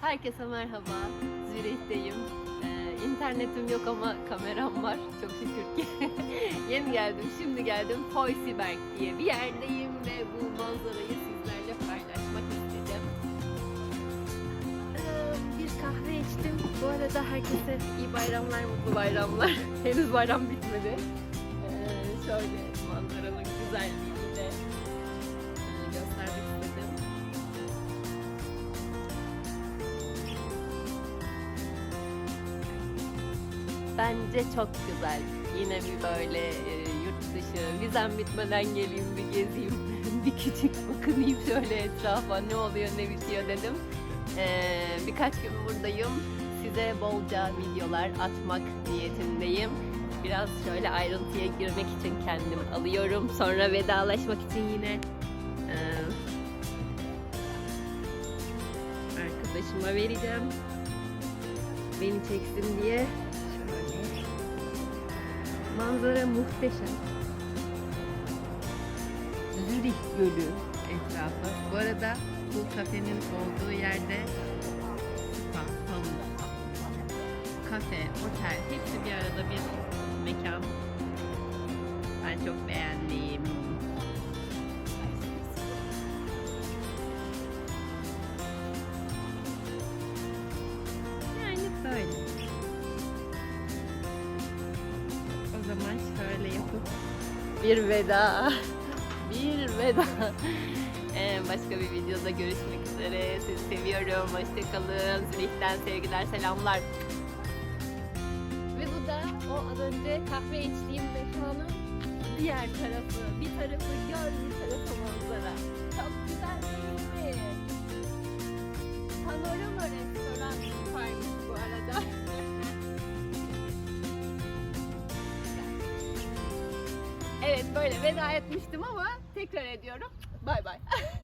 Herkese merhaba. Zürih'teyim. Ee, internetim yok ama kameram var. Çok şükür ki. Yeni geldim, şimdi geldim. Foysiberg diye bir yerdeyim ve bu manzarayı sizlerle paylaşmak istedim. Ee, bir kahve içtim. Bu arada herkese iyi bayramlar, mutlu bayramlar. Henüz bayram bitmedi. Ee, şöyle manzaranın güzelliğini de e, göstermek Bence çok güzel. Yine bir böyle e, yurt dışı, vizem bitmeden geleyim bir gezeyim, bir küçük bakınayım şöyle etrafa ne oluyor ne bitiyor dedim. Ee, birkaç gün buradayım. Size bolca videolar atmak niyetindeyim. Biraz şöyle ayrıntıya girmek için kendim alıyorum. Sonra vedalaşmak için yine e, arkadaşıma vereceğim. Beni çeksin diye. Şöyle. Manzara muhteşem. Zürih Gölü etrafı. Bu arada bu kafenin olduğu yerde kafe, otel hepsi bir arada bir mekan. Ben çok beğendim. Zaman şöyle yapıp bir veda. Bir veda. Ee, başka bir videoda görüşmek üzere. Sizi seviyorum. Hoşçakalın. Zürih'ten sevgiler, selamlar. Ve bu da o az önce kahve içtiğim mekanın diğer tarafı. Bir tarafı göl, bir tarafı manzara. Çok güzel değil mi? Panorama restoran varmış bu arada. Evet böyle veda etmiştim ama tekrar ediyorum. Bay bay.